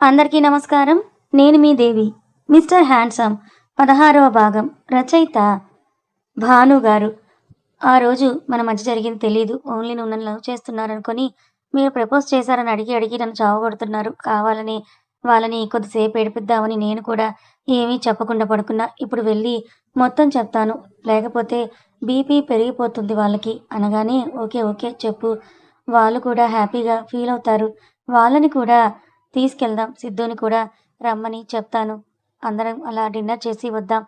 అందరికీ నమస్కారం. నేను మీ దేవి మిస్టర్ హ్యాండ్సమ్. పదహారవ భాగం. రచయిత భాను గారు. ఆ రోజు మన మధ్య జరిగింది తెలియదు ఓన్లీ నువ్వు నన్ను లవ్ చేస్తున్నారనుకొని మీరు ప్రపోజ్ చేశారని అడిగి అడిగి నన్ను చావగొడుతున్నారు. కావాలని వాళ్ళని కొద్దిసేపు ఏడిపిద్దామని నేను కూడా ఏమీ చెప్పకుండా పడుకున్నా. ఇప్పుడు వెళ్ళి మొత్తం చెప్తాను. లేకపోతే బీపీ పెరిగిపోతుంది వాళ్ళకి. అనగానే ఓకే ఓకే చెప్పు. వాళ్ళు కూడా హ్యాపీగా ఫీల్ అవుతారు. వాళ్ళని కూడా తీసుకెళ్దాం. సిద్ధుని కూడా రమ్మని చెప్తాను. అందరం అలా డిన్నర్ చేసి వద్దాం.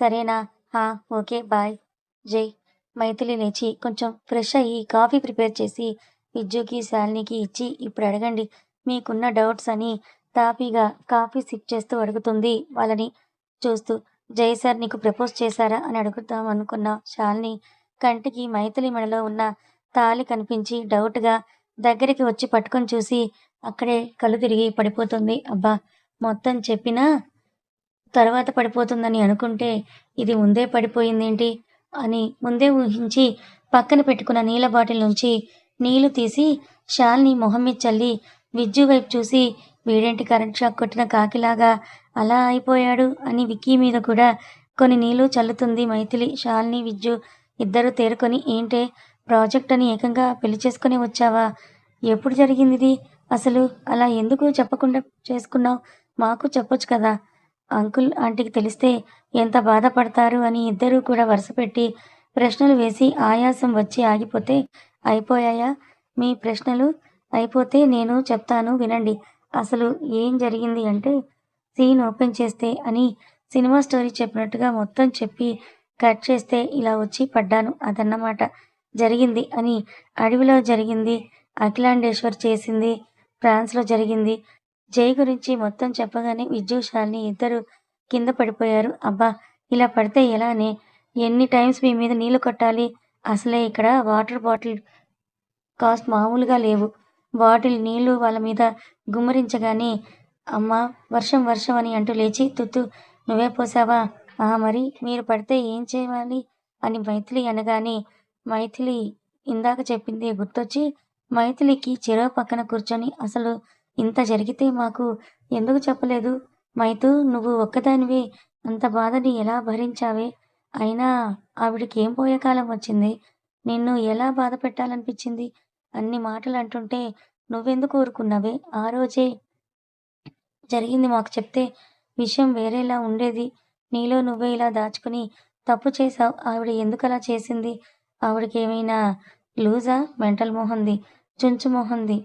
సరేనా? హా ఓకే బాయ్. జై. మైథిలి లేచి కొంచెం ఫ్రెష్ అయ్యి కాఫీ ప్రిపేర్ చేసి విజ్జుకి శాలినికి ఇచ్చి ఇప్పుడు అడగండి. మీకున్న డౌట్స్ అని తాపీగా కాఫీ సిప్ చేస్తూ అడుగుతుంది వాళ్ళని చూస్తూ. జై సార్ నీకు ప్రపోజ్ చేశారా అని అడుగుతాం అనుకున్న శాలిని కంటికి మైథిలి మెడలో ఉన్న తాళి కనిపించి డౌట్గా దగ్గరికి వచ్చి పట్టుకొని చూసి అక్కడే కళ్ళు తిరిగి పడిపోతుంది. అబ్బా మొత్తం చెప్పినా తర్వాత పడిపోతుందని అనుకుంటే ఇది ముందే పడిపోయిందేంటి అని ముందే ఊహించి పక్కన పెట్టుకున్న నీళ్ళ బాటిల్ నుంచి నీళ్ళు తీసి షాల్ని మొహం మీద చల్లి విజ్జు వైపు చూసి వీడేంటి కరెంట్ షాక్ కొట్టిన కాకిలాగా అలా అయిపోయాడు? అని విక్కీ మీద కూడా కొన్ని నీళ్ళు చల్లుతుంది మైథిలి షాల్ని విజ్జు ఇద్దరు తేరుకొని ఏంటే ప్రాజెక్ట్ అని ఏకంగా పెళ్ళి చేసుకుని వచ్చావా? ఎప్పుడు జరిగింది అసలు అలా ఎందుకు చెప్పకుండా చేసుకున్నావు? మాకు చెప్పొచ్చు కదా. అంకుల్ ఆంటీకి తెలిస్తే ఎంత బాధపడతారు అని ఇద్దరూ కూడా వరుస పెట్టి ప్రశ్నలు వేసి ఆయాసం వచ్చి ఆగిపోతే అయిపోయాయా? మీ ప్రశ్నలు అయిపోతే నేను చెప్తాను వినండి. అసలు ఏం జరిగింది అంటే సీన్ ఓపెన్ చేస్తే అని సినిమా స్టోరీ చెప్పినట్టుగా మొత్తం చెప్పి కట్ చేస్తే ఇలా వచ్చి పడ్డాను అదన్నమాట. జరిగింది అని అడవిలో జరిగింది. అఖిలాండేశ్వర్ చేసింది ఫ్రాన్స్లో జరిగింది. జై గురించి మొత్తం చెప్పగానే విజ్జు శాలిని ఇద్దరు కింద పడిపోయారు. అబ్బా ఇలా పడితే ఎలానే? ఎన్ని టైమ్స్ మీ మీద నీళ్ళు కొట్టాలి? అసలే ఇక్కడ వాటర్ బాటిల్ కాస్ట్ మామూలుగా లేవు. బాటిల్ నీళ్ళు వాళ్ళ మీద గుమ్మరించగానే అమ్మా వర్షం వర్షం అని అంటూ లేచి తుత్తు నువ్వే పోసావా? ఆ మరి మీరు పడితే ఏం చేయాలి? అని మైథిలి అనగానే మైథిలి ఇందాక చెప్పింది గుర్తొచ్చి మైథిలికి చెరవ పక్కన కూర్చొని అసలు ఇంత జరిగితే మాకు ఎందుకు చెప్పలేదు? మైతు నువ్వు ఒక్కదానివే. అంత బాధని ఎలా భరించావే? అయినా ఆవిడకి ఏం పోయే కాలం వచ్చింది? నిన్ను ఎలా బాధ పెట్టాలనిపించింది? అన్ని మాటలు అంటుంటే నువ్వెందుకు ఊరుకున్నావే? ఆ రోజే జరిగింది మాకు చెప్తే విషయం వేరేలా ఉండేది. నీలో నువ్వే ఇలా దాచుకుని తప్పు చేసావు ఆవిడ ఎందుకు అలా చేసింది? ఆవిడకి ఏమైనా లూజా మెంటల్ మొహంది చుంచు మొహంది.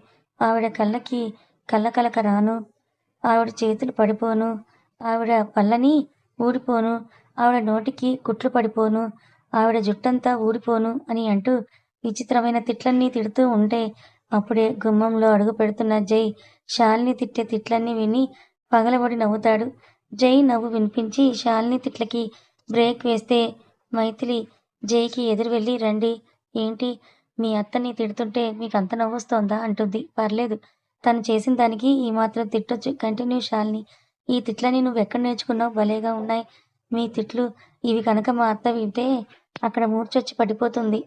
ఆవిడ కళ్ళకి కళ్ళకలక రాను. ఆవిడ చేతులు పడిపోను. ఆవిడ పళ్ళని ఊడిపోను. ఆవిడ నోటికి కుట్లు పడిపోను. ఆవిడ జుట్టంతా ఊడిపోను అని అంటూ విచిత్రమైన తిట్లన్నీ తిడుతూ ఉంటే అప్పుడే గుమ్మంలో అడుగు పెడుతున్న జై షాల్ని తిట్టే తిట్లన్నీ విని పగలబడి నవ్వుతాడు. జై నవ్వు వినిపించి షాల్ని తిట్లకి బ్రేక్ వేస్తే మైథిలి జైకి ఎదురు వెళ్ళి రండి. ఏంటి? మీ అత్తని తిడుతుంటే మీకు అంత నవ్వొస్తోందా? అంటుంది. పర్లేదు. తను చేసిన దానికి ఈ మాత్రం తిట్టొచ్చు. కంటిన్యూ షాల్ని ఈ తిట్లని నువ్వు ఎక్కడ నేర్చుకున్నావు? భలేగా ఉన్నాయి. మీ తిట్లు ఇవి కనుక మా అత్త వింటే అక్కడ మూర్చొచ్చి పడిపోతుంది.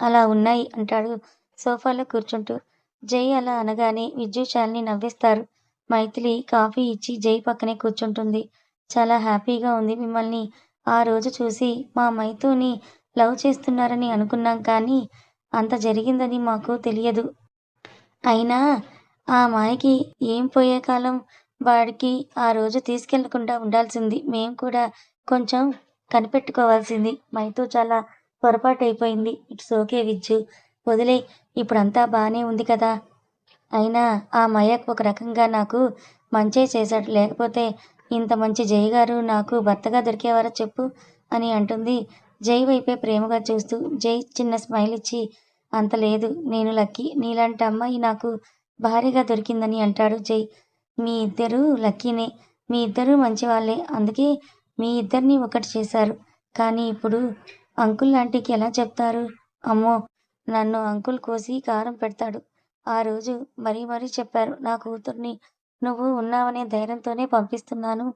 అలా ఉన్నాయి అంటాడు సోఫాలో కూర్చుంటూ. జై అలా అనగానే విద్యు శాలిని నవ్వేస్తారు. మైథిలి కాఫీ ఇచ్చి జై పక్కనే కూర్చుంటుంది. చాలా హ్యాపీగా ఉంది మిమ్మల్ని. ఆ రోజు చూసి మా మైథుని లవ్ చేస్తున్నారని అనుకున్నాం కానీ అంత జరిగిందని మాకు తెలియదు. అయినా ఆ మాయకి ఏం పోయే కాలం వాడికి ఆ రోజు తీసుకెళ్ళకుండా ఉండాల్సింది. మేం కూడా కొంచెం కనిపెట్టుకోవాల్సింది. మైతో చాలా పొరపాటు అయిపోయింది ఇట్స్ ఓకే విజ్జు. వదిలే ఇప్పుడంతా బాగానే ఉంది కదా. అయినా ఆ మయక్ ఒక రకంగా నాకు మంచే చేశాడు. లేకపోతే ఇంత మంచి జై గారు నాకు భర్తగా దొరికేవారా చెప్పు అని అంటుంది. జై వైపే ప్రేమగా చూస్తూ జై చిన్న స్మైల్ ఇచ్చి అంత లేదు నేను లక్కీ నీలాంటి అమ్మాయి నాకు భారీగా దొరికిందని అంటాడు జై. మీ ఇద్దరు లక్కీనే మీ ఇద్దరు మంచివాళ్ళే అందుకే మీ ఇద్దరిని ఒకటి చేశారు. కానీ ఇప్పుడు అంకుల్ లాంటికి ఎలా చెప్తారు? అమ్మో నన్ను అంకుల్ కోసి కారం పెడతాడు. ఆ రోజు మరీ మరీ చెప్పారు నా కూతుర్ని నువ్వు ఉన్నావనే ధైర్యంతోనే పంపిస్తున్నాను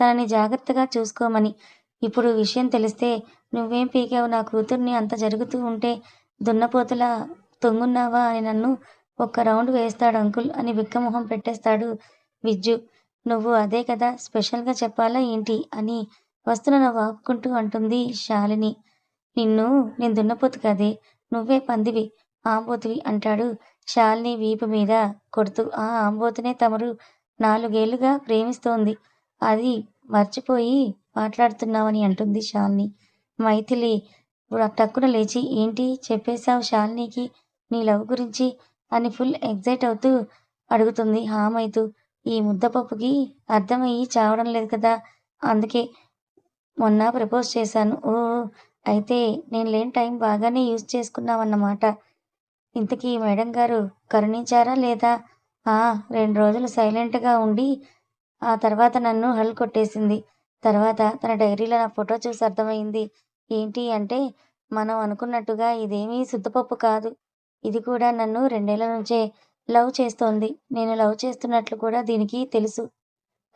తనని జాగ్రత్తగా చూసుకోమని. ఇప్పుడు విషయం తెలిస్తే నువ్వేం పీకావు? నా కూతుర్ని అంత జరుగుతూ ఉంటే దున్నపోతులా తొంగున్నావా అని నన్ను ఒక్క రౌండ్ వేస్తాడు అంకుల్ అని బిక్కమొహం పెట్టేస్తాడు విజ్జు. నువ్వు అదే కదా స్పెషల్గా చెప్పాలా ఏంటి? అని వస్తున్న నవ్వు ఆపుకుంటూ అంటుంది శాలిని. నిన్ను నేను దున్నపోతు కదే నువ్వే పందివి ఆంబోతువి అంటాడు శాలిని వీపు మీద కొడుతూ. ఆ ఆంబోతునే తమరు నాలుగేళ్ళుగా ప్రేమిస్తోంది. అది మర్చిపోయి మాట్లాడుతున్నావని అంటుంది శాలిని. మైథిలి టక్కున లేచి ఏంటి చెప్పేశావు శాలినికి? నీ లవ్ గురించి? అని ఫుల్ ఎగ్జైట్ అవుతూ అడుగుతుంది హామైతూ. ఈ ముద్దపప్పుకి అర్థమయ్యి చావడం లేదు కదా? అందుకే మొన్న ప్రపోజ్ చేశాను. ఓ అయితే నేను లేని టైం బాగానే యూజ్ చేసుకున్నామన్నమాట ఇంతకీ మేడం గారు కరుణించారా లేదా? ఆ రెండు రోజులు సైలెంట్గా ఉండి ఆ తర్వాత నన్ను హల్ కొట్టేసింది. తర్వాత తన డైరీలో నా ఫోటో చూసి అర్థమైంది. ఏంటి అంటే మనం అనుకున్నట్టుగా ఇదేమీ సుద్దపప్పు కాదు. ఇది కూడా నన్ను రెండేళ్ళ నుంచే లవ్ చేస్తోంది. నేను లవ్ చేస్తున్నట్లు కూడా దీనికి తెలుసు.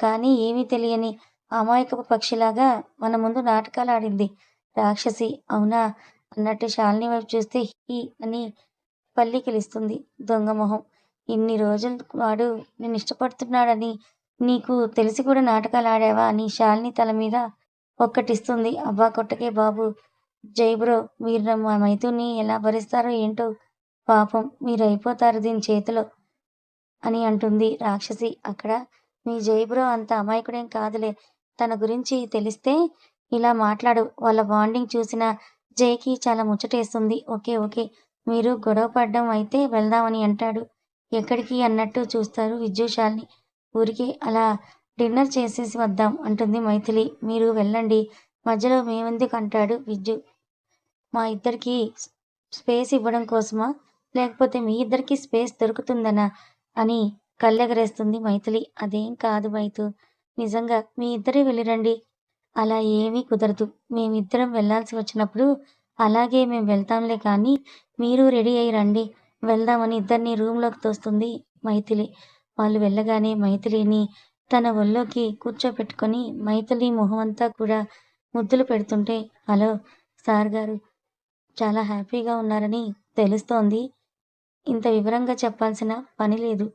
కానీ ఏమీ తెలియని అమాయకపు పక్షిలాగా మన ముందు నాటకాలు ఆడింది. రాక్షసి అవునా? అన్నట్టు శాలిని వైపు చూస్తే హీ అని పల్లికిలిస్తుంది దొంగ మొహం. ఇన్ని రోజులు వాడు నేను ఇష్టపడుతున్నాడని నీకు తెలిసి కూడా నాటకాలు ఆడావా నీ శాలిని తల మీద ఒక్కటిస్తుంది. అబ్బా కొట్టకే బాబు. జై బ్రో మీరు మా మైతుని ఎలా భరిస్తారో ఏంటో పాపం మీరు అయిపోతారు దీని చేతిలో అని అంటుంది రాక్షసి. అక్కడ మీ జై బ్రో అంత అమాయకుడేం కాదులే. తన గురించి తెలిస్తే ఇలా మాట్లాడు. వాళ్ళ బాండింగ్ చూసిన జైకి చాలా ముచ్చటేస్తుంది. Okay okay. మీరు గొడవ పడ్డం అయితే వెళ్దామని అంటాడు. ఎక్కడికి అన్నట్టు చూస్తారు విద్యుశాలిని ఊరికి అలా డిన్నర్ చేసేసి వద్దాం అంటుంది మైథిలి. మీరు వెళ్ళండి. మధ్యలో మేమెందుకు అంటాడు విజ్జు మా ఇద్దరికి స్పేస్ ఇవ్వడం కోసమా? లేకపోతే మీ ఇద్దరికి స్పేస్ దొరుకుతుందనా? అని కళ్ళెగరేస్తుంది మైథిలి. అదేం కాదు మైతు. నిజంగా మీ ఇద్దరే వెళ్ళిరండి. అలా ఏమీ కుదరదు. మేమిద్దరం వెళ్ళాల్సి వచ్చినప్పుడు అలాగే మేము వెళ్తాంలే కానీ మీరు రెడీ అయ్యి రండి. వెళ్దామని ఇద్దరిని రూమ్లోకి తోస్తుంది మైథిలి. వాళ్ళు వెళ్ళగానే మైథిలిని తన ఒళ్ళోకి కూర్చోపెట్టుకొని మైథిలి మొహం అంతా కూడా ముద్దులు పెడుతుంటే హలో సార్ గారు చాలా హ్యాపీగా ఉన్నారని తెలుస్తోంది. ఇంత వివరంగా చెప్పాల్సిన పని లేదు.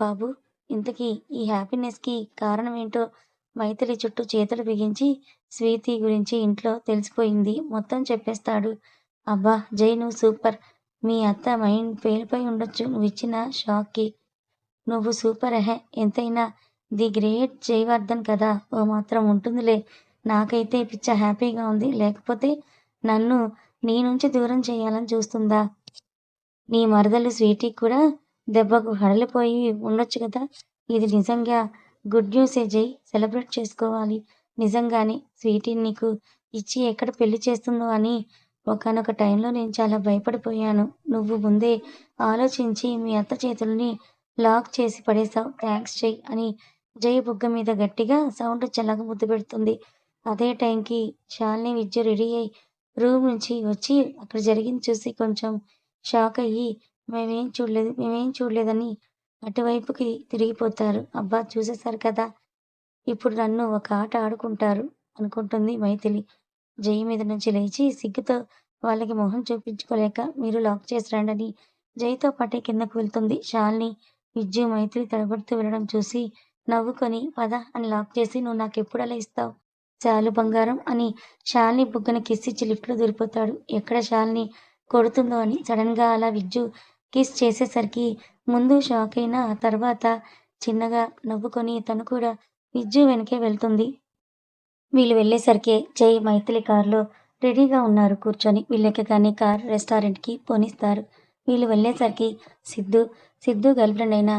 బాబు ఇంతకీ ఈ హ్యాపీనెస్కి కారణం ఏంటో మైథిలి చుట్టూ చేతులు బిగించి స్వీతి గురించి ఇంట్లో తెలిసిపోయింది. మొత్తం చెప్పేస్తాడు. అబ్బా జై నువ్వు సూపర్. మీ అత్త మైండ్ పేలిపోయి ఉండొచ్చు. నువ్వు ఇచ్చిన షాక్కి నువ్వు సూపర్ అహే. ఎంతైనా ది గ్రేట్ జయవర్ధన్ కదా. ఓ మాత్రం ఉంటుందిలే. నాకైతే పిచ్చ హ్యాపీగా ఉంది. లేకపోతే నన్ను నీ నుంచి దూరం చేయాలని చూస్తుందా? నీ మరదలు స్వీటీ కూడా దెబ్బకు హడలిపోయి ఉండొచ్చు కదా? ఇది నిజంగా గుడ్ న్యూసే జై. సెలబ్రేట్ చేసుకోవాలి. నిజంగానే స్వీటీ నీకు ఇచ్చి ఎక్కడ పెళ్ళి చేస్తుందో అని ఒకనొక టైంలో నేను చాలా భయపడిపోయాను. నువ్వు ముందే ఆలోచించి మీ అత్త చేతుల్ని లాక్ చేసి పడేశావు. థ్యాంక్స్ జై అని జై బుగ్గ మీద గట్టిగా సౌండ్ చల్లగా ముద్దు పెడుతుంది. అదే టైంకి శాలిని విద్య రెడీ అయి రూమ్ నుంచి వచ్చి అక్కడ జరిగింది చూసి కొంచెం షాక్ అయ్యి మేమేం చూడలేదు మేమేం చూడలేదని అటువైపుకి తిరిగిపోతారు. అబ్బా చూసేశారు కదా. ఇప్పుడు నన్ను ఒక ఆట ఆడుకుంటారు అనుకుంటుంది మైథిలి. జై మీద నుంచి లేచి సిగ్గుతో వాళ్ళకి మొహం చూపించుకోలేక మీరు లాక్ చేసి రండని. జైతో పాటే కిందకు వెళ్తుంది శాలిని విజయ్ మైత్రి తడబడుతూ వెళ్ళడం చూసి నవ్వుకొని పద అని లాక్ చేసి నువ్వు నాకు ఎప్పుడు అలా ఇస్తావు? చాలు బంగారం అని శాలిని బుగ్గన కిస్ ఇచ్చి లిఫ్ట్లో దూరిపోతాడు. ఎక్కడ శాలిని కొడుతుందో అని సడన్గా అలా విజ్జు కిస్ చేసేసరికి ముందు షాక్ అయిన తర్వాత చిన్నగా నవ్వుకొని తను కూడా విజ్జు వెనకే వెళ్తుంది. వీళ్ళు వెళ్ళేసరికి జై మైథిలి కారులో రెడీగా ఉన్నారు కూర్చొని. వీళ్ళెక్కగానే కార్ రెస్టారెంట్కి పోనిస్తారు. వీళ్ళు వెళ్ళేసరికి సిద్ధు సిద్ధు గర్ల్ ఫ్రెండ్ అయిన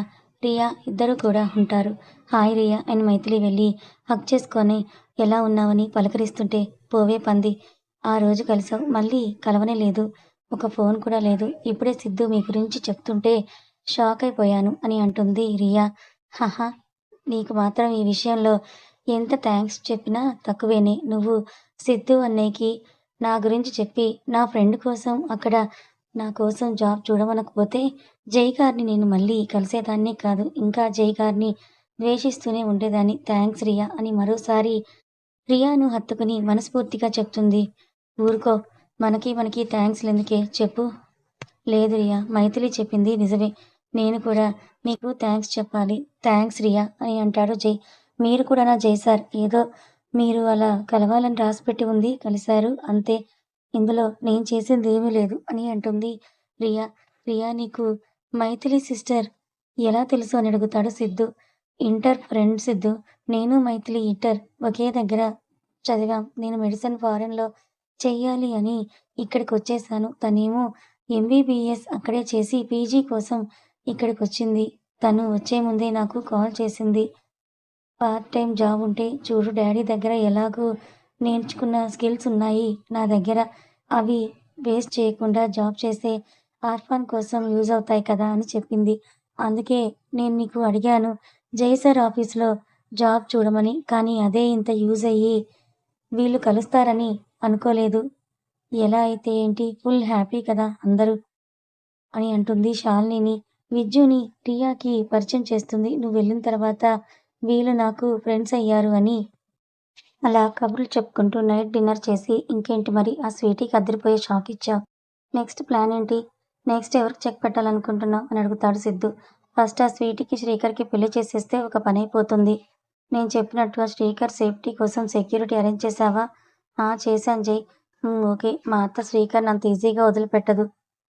రియా ఇద్దరు కూడా ఉంటారు. హాయ్ రియా అని మైథిలి వెళ్ళి హక్ చేసుకొని ఎలా ఉన్నావని పలకరిస్తుంటే పోవే పంది ఆ రోజు కలిసావు మళ్ళీ కలవనే లేదు ఒక ఫోన్ కూడా లేదు ఇప్పుడే సిద్ధు మీ గురించి చెప్తుంటే షాక్ అయిపోయాను అని అంటుంది రియా. హహా నీకు మాత్రం ఈ విషయంలో ఎంత థ్యాంక్స్ చెప్పినా తక్కువేనే. నువ్వు సిద్ధు అన్నయ్యకి నా గురించి చెప్పి నా ఫ్రెండ్ కోసం అక్కడ నా కోసం జాబ్ చూడమనకపోతే జై గారిని నేను మళ్ళీ కలిసేదాన్నే కాదు. ఇంకా జై గారిని ద్వేషిస్తూనే ఉండేదాన్ని. థ్యాంక్స్ రియా అని మరోసారి రియాను హత్తుకుని మనస్ఫూర్తిగా చెప్తుంది. ఊరుకో మనకి మనకి థ్యాంక్స్ ఎందుకే చెప్పు. లేదు రియా మైథిలి చెప్పింది నిజమే. నేను కూడా మీకు థ్యాంక్స్ చెప్పాలి. థ్యాంక్స్ రియా అని అంటాడు జై. మీరు కూడా నా జై సార్. ఏదో మీరు అలా కలవాలని రాసిపెట్టి ఉంది కలిశారు. అంతే. ఇందులో నేను చేసింది ఏమీ లేదు అని అంటుంది రియా రియా నీకు మైథిలి సిస్టర్ ఎలా తెలుసు అని అడుగుతాడు సిద్ధు. Inter friend Siddhu. నేను మైథిలి ఇంటర్ ఒకే దగ్గర చదివాం. నేను మెడిసిన్ ఫారెన్లో చెయ్యాలి అని ఇక్కడికి వచ్చేసాను. తనేమో ఎంబీబీఎస్ అక్కడే చేసి పీజీ కోసం ఇక్కడికి వచ్చింది. తను వచ్చే ముందే నాకు కాల్ చేసింది. పార్ట్ టైం జాబ్ ఉంటే చూడు డాడీ దగ్గర ఎలాగో నేర్చుకున్న స్కిల్స్ ఉన్నాయి. నా దగ్గర అవి వేస్ట్ చేయకుండా జాబ్ చేసే ఆర్ఫాన్ కోసం యూజ్ అవుతాయి కదా అని చెప్పింది. అందుకే నేను నీకు అడిగాను జైసర్ ఆఫీస్లో జాబ్ చూడమని కానీ అదే ఇంత యూజ్ అయ్యి వీళ్ళు కలుస్తారని అనుకోలేదు. ఎలా అయితే ఏంటి ఫుల్ హ్యాపీ కదా అందరూ అని అంటుంది శాలినిని. విద్యుని టియాకి పరిచయం చేస్తుంది. నువ్వు వెళ్ళిన తర్వాత వీళ్ళు నాకు ఫ్రెండ్స్ అయ్యారు అని అలా కబుర్లు చెప్పుకుంటూ నైట్ డిన్నర్ చేసి ఇంకేంటి మరి? ఆ స్వీటీకి అదిరిపోయే షాక్ ఇచ్చావు. నెక్స్ట్ ప్లాన్ ఏంటి? నెక్స్ట్ ఎవరికి చెక్ పెట్టాలనుకుంటున్నావు? అని అడుగుతాడు సిద్ధు. ఫస్ట్ ఆ స్వీటీకి శ్రీకర్కి పెళ్ళి చేసేస్తే ఒక పని అయిపోతుంది. నేను చెప్పినట్టుగా శ్రీకర్ సేఫ్టీ కోసం సెక్యూరిటీ అరేంజ్ చేసావా ఆ చేశాను జై. ఓకే. మా అత్త శ్రీకర్ని అంత ఈజీగా వదిలిపెట్టదు.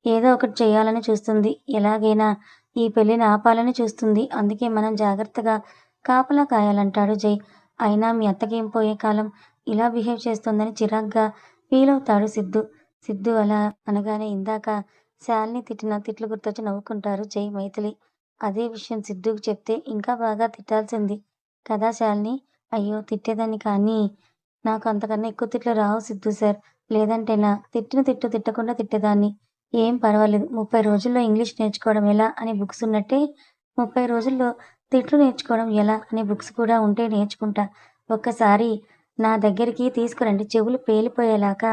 ఏదో ఒకటి చేయాలని చూస్తుంది. ఎలాగైనా ఈ పెళ్ళిని ఆపాలని చూస్తుంది. అందుకే మనం జాగ్రత్తగా కాపలా కాయాలంటాడు జై. అయినా మీ అత్తకేం పోయే కాలం ఇలా బిహేవ్ చేస్తుందని చిరాగ్గా ఫీల్ అవుతాడు సిద్ధు. సిద్ధు అలా అనగానే ఇందాక శాలిని తిట్టిన తిట్లు గుర్తొచ్చి నవ్వుకుంటారు జై మైథిలి. అదే విషయం సిద్ధుకు చెప్తే ఇంకా బాగా తిట్టాల్సింది కదా శాలిని? అయ్యో తిట్టేదాన్ని కానీ నాకు అంతకన్నా ఎక్కువ తిట్లు రావు సిద్ధు సార్. లేదంటే నా తిట్టిన తిట్టు తిట్టకుండా తిట్టేదాన్ని. ఏం పర్వాలేదు ముప్పై రోజుల్లో ఇంగ్లీష్ నేర్చుకోవడం ఎలా అని బుక్స్ ఉన్నట్టే ముప్పై రోజుల్లో తిట్లు నేర్చుకోవడం ఎలా అనే బుక్స్ కూడా ఉంటే నేర్చుకుంటా. ఒక్కసారి నా దగ్గరికి తీసుకురండి. చెవులు పేలిపోయేలాగా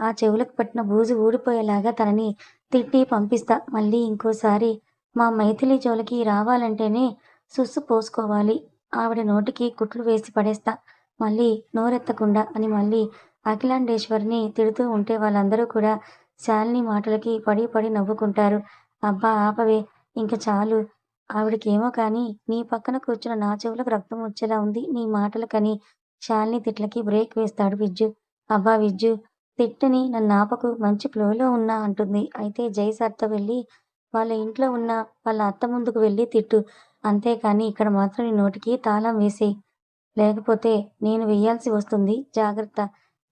ఆ చెవులకు పట్టిన బూజు ఊడిపోయేలాగా తనని తిట్టి పంపిస్తా. మళ్ళీ ఇంకోసారి మా మైథిలి జోలికి రావాలంటేనే సుస్సు పోసుకోవాలి. ఆవిడ నోటికి కుట్లు వేసి పడేస్తా. మళ్ళీ నోరెత్తకుండా అని మళ్ళీ అఖిలాండేశ్వరిని తిడుతూ ఉంటే వాళ్ళందరూ కూడా శాలిని మాటలకి పడి పడి నవ్వుకుంటారు. అబ్బా ఆపవే. ఇంక చాలు. ఆవిడకేమో కానీ నీ పక్కన కూర్చున్న నా చెవులకు రక్తం వచ్చేలా ఉంది. నీ మాటలకని శాలిని తిట్లకి బ్రేక్ వేస్తాడు విజ్జు. అబ్బా విజ్జు తిట్టని నన్ను ఆపకు మంచి ఫ్లోలో ఉన్నా అంటుంది. అయితే జై సార్తో వెళ్ళి వాళ్ళ ఇంట్లో ఉన్న వాళ్ళ అత్త ముందుకు వెళ్ళి తిట్టు. అంతేకాని ఇక్కడ మాత్రం నీ నోటికి తాళం వేసేయి లేకపోతే నేను వెయ్యాల్సి వస్తుంది. జాగ్రత్త.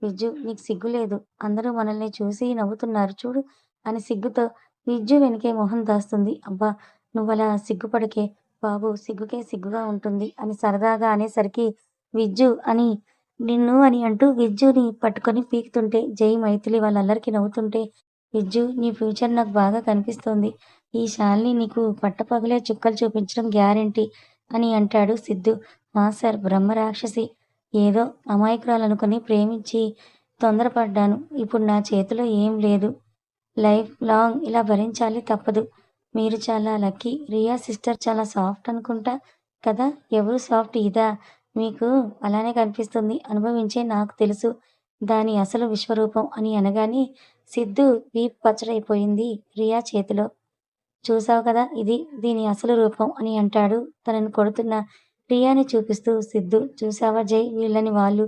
విజ్జు నీకు సిగ్గు లేదు. అందరూ మనల్ని చూసి నవ్వుతున్నారు. చూడు అని సిగ్గుతో విజ్జు వెనకే మొహం దాస్తుంది. అబ్బా నువ్వలా సిగ్గుపడకే బాబు సిగ్గుకే సిగ్గుగా ఉంటుంది అని సరదాగా అనేసరికి విజ్జు అని నిన్ను అని అంటూ విజ్జుని పట్టుకొని పీకుతుంటే జై మైథిలి వాళ్ళందరికీ నవ్వుతుంటే విజ్జు నీ ఫ్యూచర్ నాకు బాగా కనిపిస్తోంది. ఈ శాల్ని నీకు పట్టపగలే చుక్కలు చూపించడం గ్యారెంటీ అని అంటాడు సిద్ధు. మా సార్ బ్రహ్మ రాక్షసి ఏదో అమాయకురాలనుకుని ప్రేమించి తొందరపడ్డాను. ఇప్పుడు నా చేతిలో ఏం లేదు. లైఫ్ లాంగ్ ఇలా భరించాలి తప్పదు. మీరు చాలా లక్కీ. రియా సిస్టర్ చాలా సాఫ్ట్ అనుకుంటా కదా? ఎవరు సాఫ్ట్? ఇదా? మీకు అలానే కనిపిస్తుంది. అనుభవించే నాకు తెలుసు. దాని అసలు విశ్వరూపం అని అనగానే సిద్ధు వీప్ పచ్చడైపోయింది రియా చేతిలో. చూసావు కదా? ఇది దీని అసలు రూపం అని అంటాడు. తనను కొడుతున్న రియాని చూపిస్తూ సిద్ధు చూసావా జై? వీళ్ళని వాళ్ళు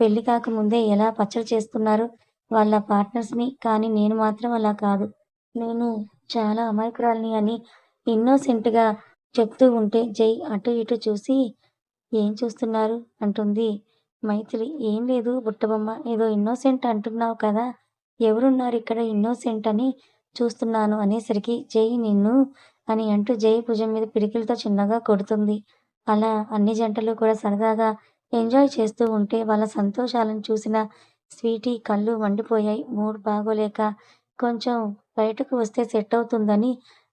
పెళ్ళి కాకముందే ఎలా పచ్చడి చేస్తున్నారు? వాళ్ళ పార్ట్నర్స్ని కానీ నేను మాత్రం అలా కాదు. నేను చాలా అమాయకురాలిని అని ఇన్నోసెంట్గా చెప్తూ ఉంటే జై అటు ఇటు చూసి ఏం చూస్తున్నారు? అంటుంది మైథిలి ఏం లేదు బుట్టబొమ్మ ఏదో ఇన్నోసెంట్ అంటున్నావు కదా ఎవరున్నారు ఇక్కడ ఇన్నోసెంట్ అని చూస్తున్నాను అనేసరికి జై నిన్ను అని అంటూ జై భుజం మీద పిడికిలతో చిన్నగా కొడుతుంది. అలా అన్ని జంటలు కూడా సరదాగా ఎంజాయ్ చేస్తూ ఉంటే వాళ్ళ సంతోషాలను చూసిన స్వీటీ కళ్ళు మండిపోయాయి మూడ్ బాగోలేక కొంచెం బయటకు వస్తే సెట్ అవుతుందని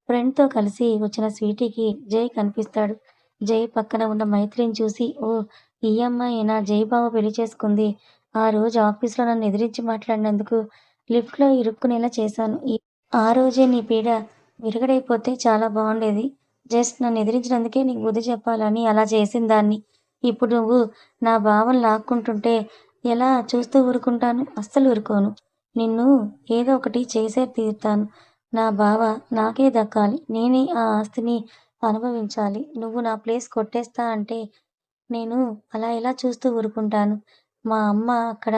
ఫ్రెండ్తో కలిసి వచ్చిన స్వీటీకి జై కనిపిస్తాడు. జై పక్కన ఉన్న మైత్రిని చూసి ఓ ఈ అమ్మాయినా? జై బావ పెళ్ళి చేసుకుంది. ఆ రోజు ఆఫీస్లో నన్ను ఎదిరించి మాట్లాడినందుకు లిఫ్ట్లో ఇరుక్కునేలా చేశాను. ఆ రోజే నీ పీడ విరగడైపోతే చాలా బాగుండేది. జస్ట్ నన్ను ఎదిరించినందుకే నీకు బుద్ధి చెప్పాలని అలా చేసిన దాన్ని. ఇప్పుడు నువ్వు నా భావం లాక్కుంటుంటే ఎలా చూస్తూ ఊరుకుంటాను? అస్సలు ఊరుకోను. నిన్ను ఏదో ఒకటి చేసే తీరుతాను. నా బావ నాకే దక్కాలి. నేనే ఆ ఆస్తిని అనుభవించాలి. నువ్వు నా ప్లేస్ కొట్టేస్తా అంటే నేను అలా ఇలా చూస్తూ ఊరుకుంటాను? మా అమ్మ అక్కడ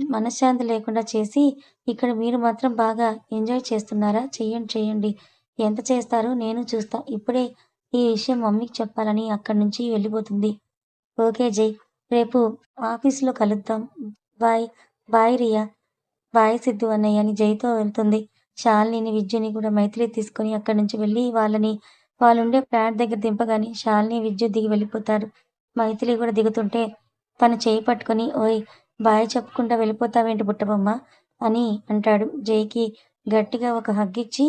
మనశ్శాంతి లేకుండా చేసి ఇక్కడ మీరు మాత్రం బాగా ఎంజాయ్ చేస్తున్నారా? చెయ్యండి చెయ్యండి. ఎంత చేస్తారో నేను చూస్తా. ఇప్పుడే ఈ విషయం మమ్మీకి చెప్పాలని అక్కడి నుంచి వెళ్ళిపోతుంది. ఓకే జై. రేపు ఆఫీస్లో కలుద్దాం. Bye. Bye Riya. Bye Siddhu అన్నయ్య అని జైతో వెళ్తుంది. శాలిని విద్యుని కూడా మైత్రి తీసుకొని అక్కడి నుంచి వెళ్ళి వాళ్ళని వాళ్ళుండే ఫ్లాట్ దగ్గర దింపగానే శాలిని విద్యుత్ దిగి వెళ్ళిపోతారు. మైత్రి కూడా దిగుతుంటే తను చేయి పట్టుకొని ఓయ్ బాయ్ చెప్పకుండా వెళ్ళిపోతావేంటి బుట్టబొమ్మ అని అంటాడు. జైకి గట్టిగా ఒక హగ్ ఇచ్చి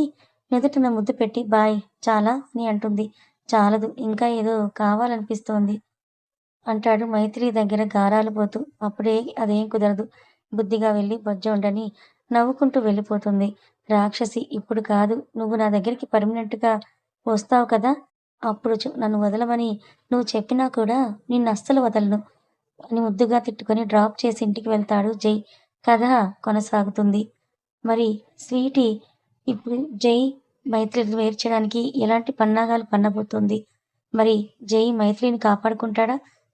ముద్దు పెట్టి బాయ్ చాలా అని అంటుంది. చాలదు ఇంకా ఏదో కావాలనిపిస్తోంది అంటాడు మైత్రి దగ్గర గారాలు పోతూ. అప్పుడే అదేం కుదరదు. బుద్ధిగా వెళ్ళి బొజ్జ నవ్వుకుంటూ వెళ్ళిపోతుంది. రాక్షసి ఇప్పుడు కాదు. నువ్వు నా దగ్గరికి పర్మనెంట్గా వస్తావు కదా? అప్పుడు చు- నన్ను వదలమని నువ్వు చెప్పినా కూడా నిన్ను అస్సలు వదలను. అని ముద్దుగా తిట్టుకొని డ్రాప్ చేసి ఇంటికి వెళ్తాడు జై. కథ కొనసాగుతుంది. మరి స్వీటీ ఇప్పుడు జై మైత్రిని వేర్చడానికి ఎలాంటి పన్నాగాలు పన్నబోతుంది? మరి జై మైత్రిని కాపాడుకుంటాడా?